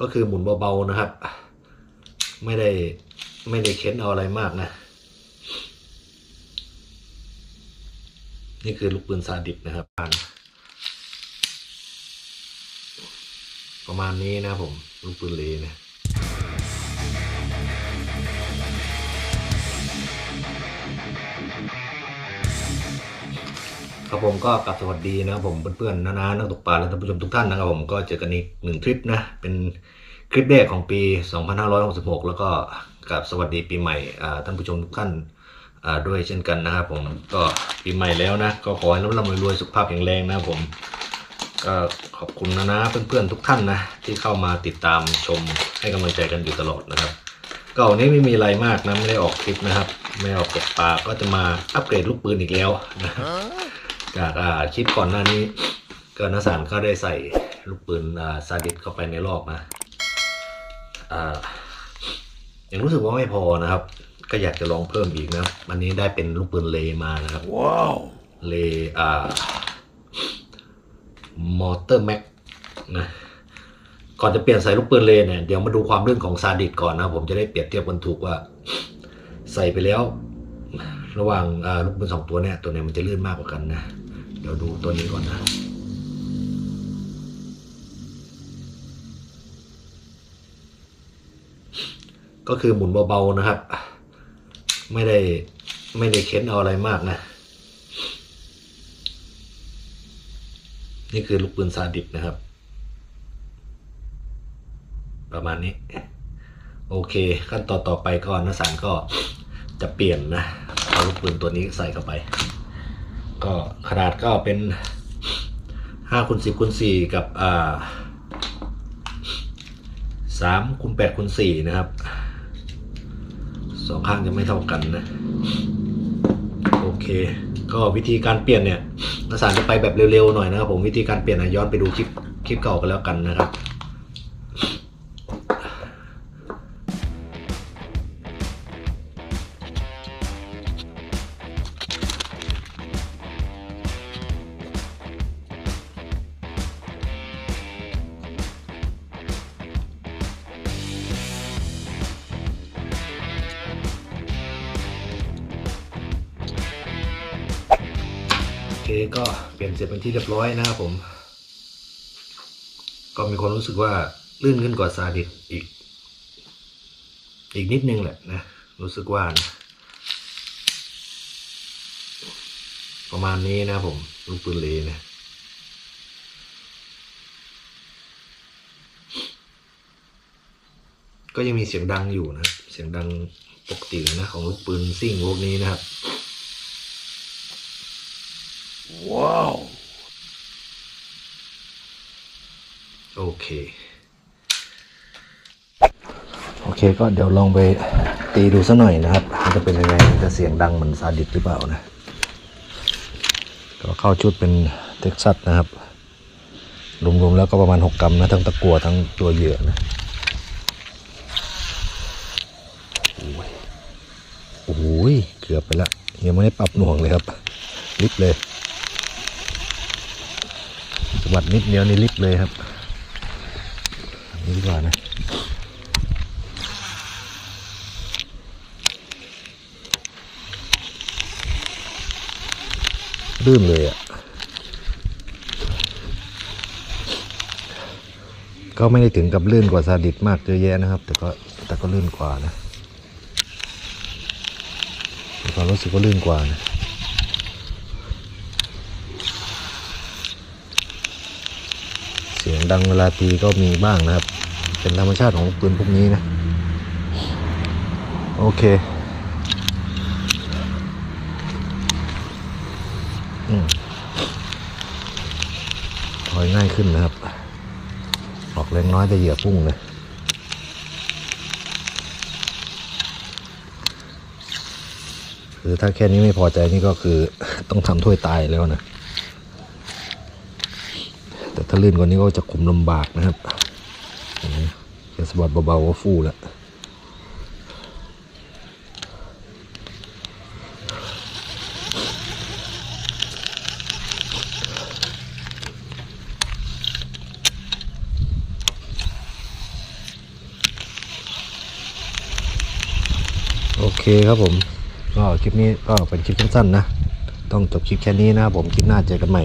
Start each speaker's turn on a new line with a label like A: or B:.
A: ก็คือหมุนเบาๆนะครับ ไม่ได้ไม่ได้เค้นเอาอะไรมากนะ นี่คือลูกปืนซาดิบนะครับประมาณนี้นะผม ลูกปืนเลนะ ครับผมก็กลับสวัสดีนะครับผมเพื่อนๆนานานักตกปลาและท่านผู้ชมทุกท่านนะครับผมก็เจอกันอีกหนึ่งคลิปนะเป็นคลิปแรกของปี 2566 แล้วก็กลับสวัสดีปีใหม่ท่านผู้ชมทุกท่านด้วยเช่นกันนะครับผมก็ปีใหม่แล้วนะก็ขอให้ร่ำรวยรวยสุขภาพแข็งแรงนะครับผมก็ขอบคุณนะนะเพื่อนๆทุกท่านนะที่เข้ามาติดตามชมให้กำลังใจกันอยู่ตลอดนะครับก็วันนี้ไม่มีอะไรมากนะไม่ได้ออกคลิปนะครับ ไม่ออกตกปลาก็จะมาอัปเกรดลูกปืนอีกแล้วนะ จากอ่าคลิปก่อนหน้านี้ก็นสารก็ได้ใส่ลูกปืนอ่าซาดิสเข้าไปในรอบนะอ่ายังรู้สึกว่าไม่พอนะครับ ก็อยากจะลองเพิ่มอีกนะวันนี้ได้เป็นลูกปืนเลมานะครับ
B: ว้าว
A: เลอ่ามอเตอร์แม็กนะก่อนจะเปลี่ยนใส่ลูกปืนเลเนี่ยเดี๋ยวมาดูความลื่นของซาดิสก่อนนะผมจะได้เปรียบเทียบกันถูกว่า ใส่ไปแล้ว ระหว่างอ่าลูกปืนสองตัวเนี่ยตัวไหนมันจะลื่นมากกว่ากันนะเดี๋ยวดูตัวนี้ก่อนนะก็คือหมุนเบาๆนะครับ ไม่ได้ไม่ได้เค้นเอาอะไรมากนะ นี่คือลูกปืนซาดิสนะครับ ประมาณนี้ โอเค ขั้นตอนต่อไปก็นสารก็จะเปลี่ยนนะ เอาลูกปืนตัวนี้ใส่เข้าไป ก็ขนาดก็เป็นห้าคูณสิบคูณสี่กับอ่าสามคูณแปดคูณสี่นะครับสองข้างจะไม่เท่ากันนะ โอเค ก็วิธีการเปลี่ยนเนี่ยนสารจะไปแบบเร็วๆหน่อยนะครับผมวิธีการเปลี่ยนนะย้อนไปดูคลิปคลิปเก่ากันแล้วกันนะครับ เคก็เปลี่ยนเสร็จเป็นที่เรียบร้อยนะครับผม ก็มีความรู้สึกว่าลื่นขึ้นกว่าซาดิสอีก อีกนิดนึงแหละนะ รู้สึกว่านะประมาณนี้นะผม ลูกปืนเลนะก็ยังมีเสียงดังอยู่นะ เสียงดังปกตินะของลูกปืนซิ่งพวกนี้นะครับ
B: ว้าว
A: โอเค โอเคก็เดี๋ยวลองไปตีดูสักหน่อยนะครับมันจะเป็นยังไงจะเสียงดังเหมือนซาดิสหรือเปล่านะ ก็เข้าชุดเป็นเท็กซัสนะครับรวมๆแล้วก็ประมาณ 6 กรัมนะทั้งตะกัวทั้งตัวเหยื่อนะโอ้ยโอ้ยเกือบไปละยังไม่ได้ปรับหน่วงเลยครับ ลิฟต์เลย สะบัดนิดเดียวนี่ลิฟต์เลยครับนนี้ดีกว่านะลื่นเลยอะ่ะ ก็ไม่ได้ถึงกับลื่นกว่าซาดิสมากเยอะแยะนะครับ แต่ก็แต่ก็ลื่นกว่านะความรู้สึกว่าลื่นกว่านะ เสียง ดังเวลาตีก็มีบ้างนะครับ เป็นธรรมชาติของปืนพวกนี้นะ โอเคถอยง่ายขึ้นนะครับ ออกแรงน้อยแต่เหยื่อพุ่งนะคือถ้าแค่นี้ไม่พอใจนี่ก็คือต้องทำถ้วยตายแล้วนะ แต่ถ้าลื่นกว่านี้ก็จะคุมลำบากนะครับจะสะบัดเบาๆก็ฟูแล้วโอเคครับผม ก็คลิปนี้ก็เป็นคลิปสั้นๆนะ ต้องจบคลิปแค่นี้นะผม คลิปหน้าเจอกันใหม่